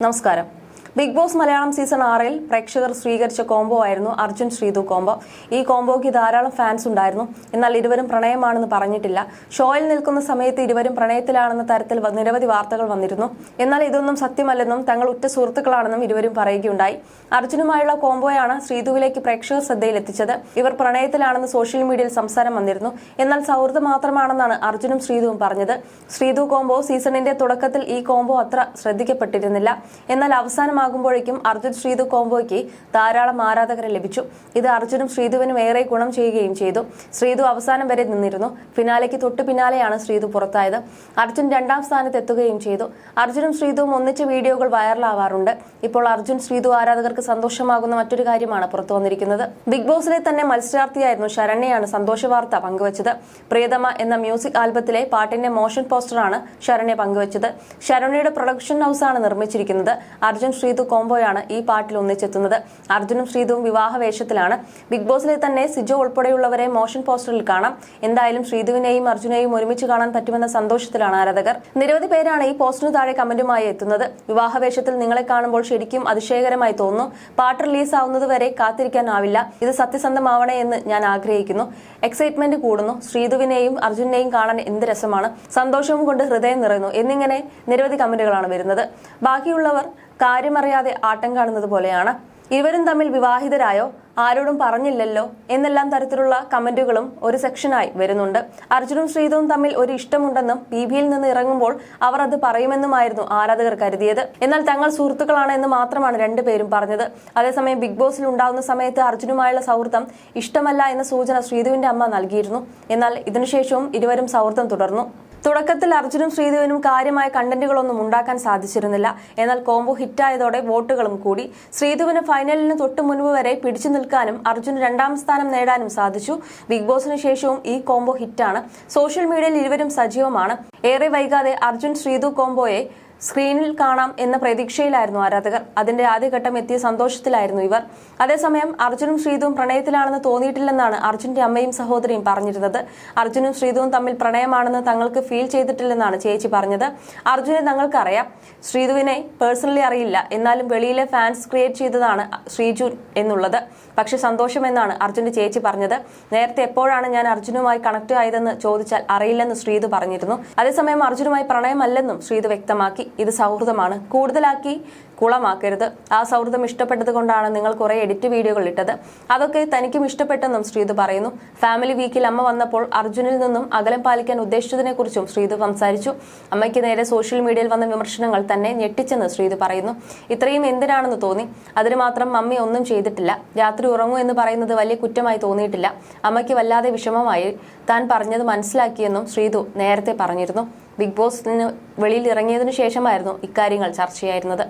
ನಮಸ್ಕಾರ big boss Malayalam season ആറിൽ പ്രേക്ഷകർ സ്വീകരിച്ച കോംബോ ആയിരുന്നു അർജുൻ ശ്രീതു കോംബോ ഈ കോംബോയ്ക്ക് ധാരാളം ഫാൻസ് ഉണ്ടായിരുന്നു. എന്നാൽ ഇരുവരും പ്രണയമാണെന്ന് പറഞ്ഞിട്ടില്ല. ഷോയിൽ നിൽക്കുന്ന സമയത്ത് ഇരുവരും പ്രണയത്തിലാണെന്ന തരത്തിൽ നിരവധി വാർത്തകൾ വന്നിരുന്നു. എന്നാൽ ഇതൊന്നും സത്യമല്ലെന്നും തങ്ങൾ ഉറ്റ സുഹൃത്തുക്കളാണെന്നും ഇരുവരും പറയുകയുണ്ടായി. അർജുനുമായുള്ള കോംബോയാണ് ശ്രീതുവിലേക്ക് പ്രേക്ഷകർ ശ്രദ്ധയിലെത്തിച്ചത്. ഇവർ പ്രണയത്തിലാണെന്ന് സോഷ്യൽ മീഡിയയിൽ സംസാരം വന്നിരുന്നു. എന്നാൽ സൗഹൃദം മാത്രമാണെന്നാണ് അർജുനും ശ്രീതുവും പറഞ്ഞത്. ശ്രീതു കോംബോ സീസണിന്റെ തുടക്കത്തിൽ ഈ കോംബോ അത്ര ശ്രദ്ധിക്കപ്പെട്ടിരുന്നില്ല. എന്നാൽ അവസാനമാകുമ്പോഴേക്കും അർജുൻ ശ്രീതു കോംബോയ്ക്ക് ധാരാളം ആരാധകരെ ലഭിച്ചു. ഇത് അർജുനും ശ്രീതുവിനും ഏറെ ഗുണം ചെയ്യുകയും ചെയ്തു. ശ്രീതു അവസാനം വരെ നിന്നിരുന്നു. ഫിനാലയ്ക്ക് തൊട്ടു പിന്നാലെയാണ് ശ്രീതു പുറത്തായത്. അർജുൻ രണ്ടാം സ്ഥാനത്ത് എത്തുകയും ചെയ്തു. അർജുനും ശ്രീതുവും ഒന്നിച്ച വീഡിയോകൾ വൈറലാവാറുണ്ട്. ഇപ്പോൾ അർജുൻ ശ്രീതു ആരാധകർക്ക് സന്തോഷമാകുന്ന മറ്റൊരു കാര്യമാണ് പുറത്തു വന്നിരിക്കുന്നത്. ബിഗ് ബോസിലെ തന്നെ മത്സരാർത്ഥിയായിരുന്നു ശരണ്യയാണ് സന്തോഷ വാർത്ത പങ്കുവച്ചത്. പ്രിയതമ എന്ന മ്യൂസിക് ആൽബത്തിലെ പാട്ടിന്റെ മോഷൻ പോസ്റ്ററാണ് ശരണ്യ പങ്കുവച്ചത്. ശരണ്യയുടെ പ്രൊഡക്ഷൻ ഹൗസാണ് നിർമ്മിച്ചിരിക്കുന്നത്. അർജുൻ ശ്രീതു കോംബോയാണ് ഈ പാട്ടിൽ ഒന്നിച്ചെത്തുന്നത്. അർജുനും ശ്രീതുവും വിവാഹ വേഷത്തിലാണ് ബിഗ് ബോസിലെ തന്നെ സിജോ ഉൾപ്പെടെയുള്ളവരെ മോഷൻ പോസ്റ്ററിൽ കാണാം. എന്തായാലും ശ്രീതുവിനെയും അർജുനെയും ഒരുമിച്ച് കാണാൻ പറ്റുമെന്ന സന്തോഷത്തിലാണ് ആരാധകർ. നിരവധി പേരാണ് ഈ പോസ്റ്ററിന് താഴെ കമന്റുമായി എത്തുന്നത്. വിവാഹ വേഷത്തിൽ നിങ്ങളെ കാണുമ്പോൾ ശരിക്കും അതിശയകരമായി തോന്നുന്നു. പാട്ട് റിലീസ് ആവുന്നത് വരെ കാത്തിരിക്കാനാവില്ല. ഇത് സത്യസന്ധമാവണേ എന്ന് ഞാൻ ആഗ്രഹിക്കുന്നു. എക്സൈറ്റ്മെന്റ് കൂടുന്നു. ശ്രീതുവിനെയും അർജുനെയും കാണാൻ എന്ത് രസമാണ്. സന്തോഷവും കൊണ്ട് ഹൃദയം നിറയുന്നു. എന്നിങ്ങനെ നിരവധി കമന്റുകളാണ് വരുന്നത്. ബാക്കിയുള്ളവർ കാര്യമറിയാതെ ആട്ടം കാണുന്നത് പോലെയാണ്. ഇവരും തമ്മിൽ വിവാഹിതരായോ? ആരോടും പറഞ്ഞില്ലല്ലോ? എന്നെല്ലാം തരത്തിലുള്ള കമന്റുകളും ഒരു സെക്ഷനായി വരുന്നുണ്ട്. അർജുനും ശ്രീധവും തമ്മിൽ ഒരു ഇഷ്ടമുണ്ടെന്നും പി ബിയിൽ നിന്ന് ഇറങ്ങുമ്പോൾ അവർ അത് പറയുമെന്നുമായിരുന്നു ആരാധകർ കരുതിയത്. എന്നാൽ തങ്ങൾ സുഹൃത്തുക്കളാണ് എന്ന് മാത്രമാണ് രണ്ടുപേരും പറഞ്ഞത്. അതേസമയം ബിഗ് ബോസിൽ ഉണ്ടാവുന്ന സമയത്ത് അർജുനുമായുള്ള സൗഹൃദം ഇഷ്ടമല്ല എന്ന സൂചന ശ്രീധുവിന്റെ അമ്മ നൽകിയിരുന്നു. എന്നാൽ ഇതിനുശേഷവും ഇരുവരും സൗഹൃദം തുടർന്നു. തുടക്കത്തിൽ അർജുനും ശ്രീദേവിനും കാര്യമായ കണ്ടന്റുകളൊന്നും ഉണ്ടാക്കാൻ സാധിച്ചിരുന്നില്ല. എന്നാൽ കോംബോ ഹിറ്റായതോടെ വോട്ടുകളും കൂടി. ശ്രീധുവിന് ഫൈനലിന് തൊട്ടു മുൻപ് വരെ പിടിച്ചു നിൽക്കാനും അർജുന് രണ്ടാം സ്ഥാനം നേടാനും സാധിച്ചു. ബിഗ് ബോസിന് ശേഷവും ഈ കോംബോ ഹിറ്റാണ്. സോഷ്യൽ മീഡിയയിൽ ഇരുവരും സജീവമാണ്. ഏറെ വൈകാതെ അർജുൻ ശ്രീധു കോംബോയെ സ്ക്രീനിൽ കാണാം എന്ന പ്രതീക്ഷയിലായിരുന്നു ആരാധകർ. അതിന്റെ ആദ്യഘട്ടം എത്തിയ സന്തോഷത്തിലായിരുന്നു ഇവർ. അതേസമയം അർജുനും ശ്രീതുവും പ്രണയത്തിലാണെന്ന് തോന്നിയിട്ടില്ലെന്നാണ് അർജുന്റെ അമ്മയും സഹോദരിയും പറഞ്ഞിരുന്നത്. അർജുനും ശ്രീതുവും തമ്മിൽ പ്രണയമാണെന്ന് തങ്ങൾക്ക് ഫീൽ ചെയ്തിട്ടില്ലെന്നാണ് ചേച്ചി പറഞ്ഞത്. അർജുനെ തങ്ങൾക്കറിയാം. ശ്രീതുവിനെ പേഴ്സണലി അറിയില്ല. എന്നാലും വെളിയിലെ ഫാൻസ് ക്രിയേറ്റ് ചെയ്തതാണ് ശ്രീജു എന്നുള്ളത്. പക്ഷെ സന്തോഷമെന്നാണ് അർജുന്റെ ചേച്ചി പറഞ്ഞത്. നേരത്തെ എപ്പോഴാണ് ഞാൻ അർജുനുമായി കണക്ട് ആയതെന്ന് ചോദിച്ചാൽ അറിയില്ലെന്ന് ശ്രീതു പറഞ്ഞിരുന്നു. അതേസമയം അർജുനുമായി പ്രണയമല്ലെന്നും ശ്രീതു വ്യക്തമാക്കി. ഇത് സൗഹൃദമാണ്. കൂടുതലാക്കി കുളമാക്കരുത്. ആ സൗഹൃദം ഇഷ്ടപ്പെട്ടത് കൊണ്ടാണ് നിങ്ങൾ കുറെ എഡിറ്റ് വീഡിയോകൾ ഇട്ടത്. അതൊക്കെ തനിക്കും ഇഷ്ടപ്പെട്ടെന്നും ശ്രീതു പറയുന്നു. ഫാമിലി വീക്കിൽ അമ്മ വന്നപ്പോൾ അർജുനിൽ നിന്നും അകലം പാലിക്കാൻ ഉദ്ദേശിച്ചതിനെ കുറിച്ചും ശ്രീതു സംസാരിച്ചു. അമ്മയ്ക്ക് നേരെ സോഷ്യൽ മീഡിയയിൽ വന്ന വിമർശനങ്ങൾ തന്നെ ഞെട്ടിച്ചെന്ന് ശ്രീതു പറയുന്നു. ഇത്രയും എന്തിനാണെന്ന് തോന്നി. അതിന് മാത്രം മമ്മി ഒന്നും ചെയ്തിട്ടില്ല. രാത്രി ഉറങ്ങൂ എന്ന് പറയുന്നത് വലിയ കുറ്റമായി തോന്നിയിട്ടില്ല. അമ്മയ്ക്ക് വല്ലാതെ വിഷമമായി താൻ പറഞ്ഞത് മനസ്സിലാക്കിയെന്നും ശ്രീതു നേരത്തെ പറഞ്ഞിരുന്നു. ബിഗ് ബോസിന് വെളിയിൽ ഇറങ്ങിയതിനു ശേഷമായിരുന്നു ഇക്കാര്യങ്ങൾ ചർച്ചയായിരുന്നത്.